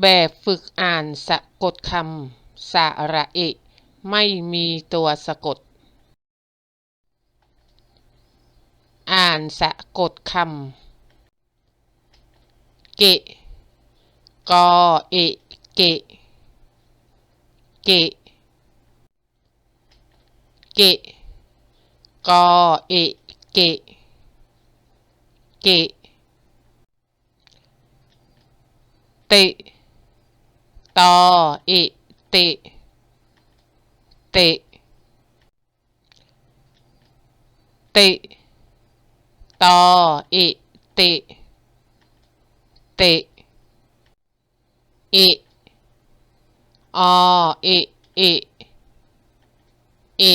แบบฝึกอ่านสะกดคำสระเอะไม่มีตัวสะกด อ่านสะกดคำเกะกอเอะเกะเกะเกะกอเอะเกะเกะเตะ ตออิติ ติ ติ ตออิติ ติ อิออิอิอิ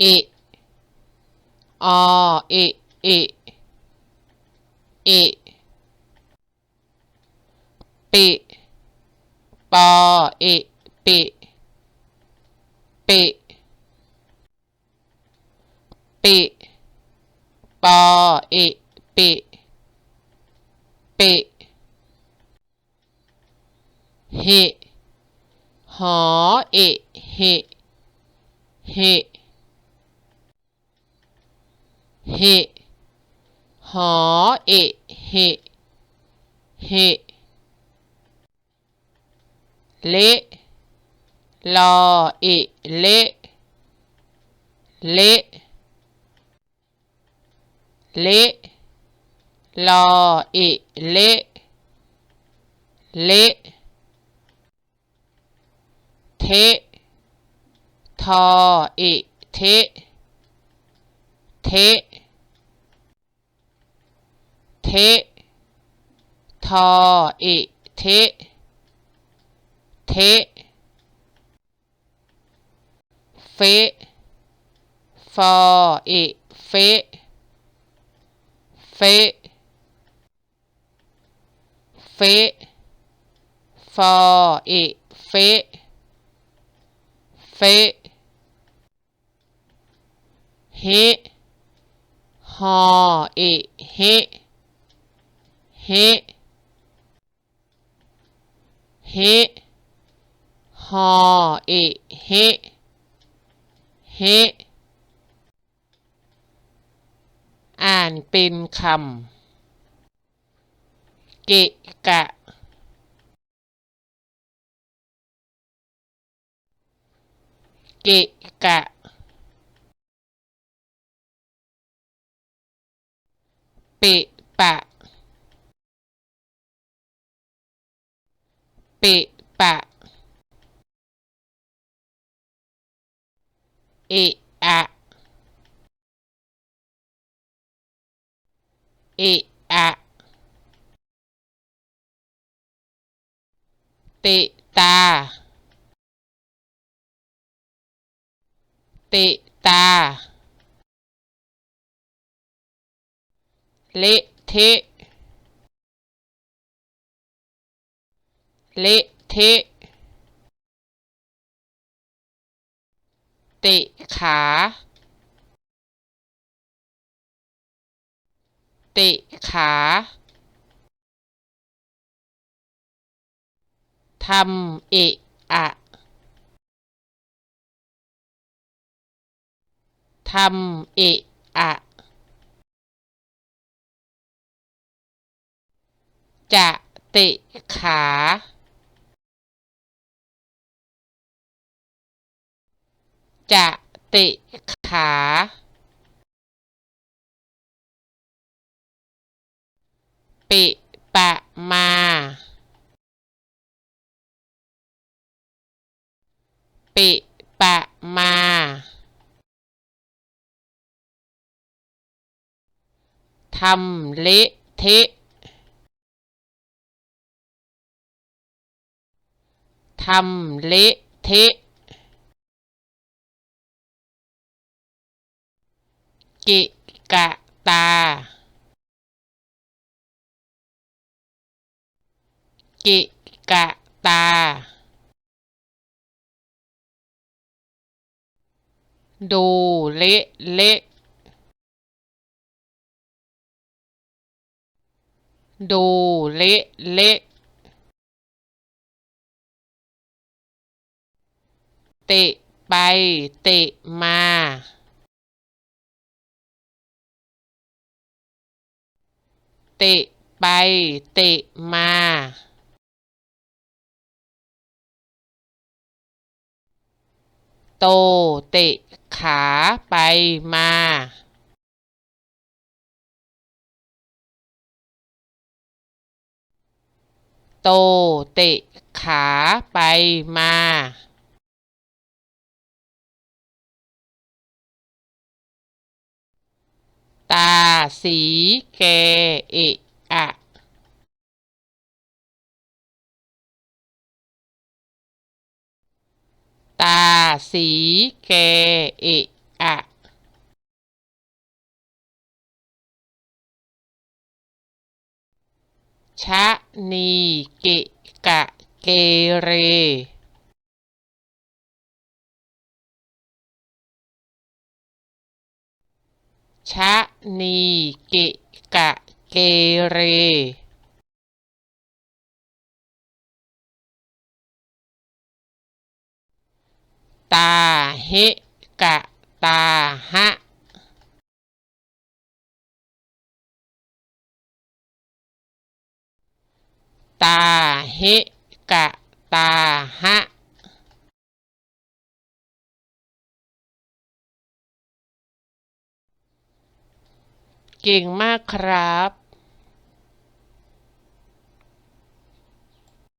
อิออิอิอิ ปปอเอปปปปอเอปปเฮหอเอเฮเฮเฮหอเอะเฮ เละลอเอเละเละเละลอเอเละเละเททอเอเทเทเททอเอเท เทะเฟะฟอเอเฟะเฟะเฟะฟอเอเฟะเฟะเฮฮอเอเฮเฮเฮฮ อเอะเฮเฮอ่านเป็นคำเกะกะ เกะกะ เปะปะ เปะปะ เอะอะเอะอะเตะตา เตะตา เละเทะ เละเทะ เตะขา เตะขา ทำเอะอะทำเอะอะจะเตะขา จะเตะขาเปะปะมาเปะปะมา ทำเละเทะทำเละเทะ กิกะตา กิกะตา ดูเละเละดูเละเละเตะไปเตะมา เตะไปเตะมาโตเตะขาไปมา โตเตะขาไปมา ตา สีแกเอะอะตา สีแกเอะอะชะนีเกะกะเกเร ชะนีเกะกะเกเรตาเฮกะตาฮะตาเฮกะตาฮะ เก่งมากครับ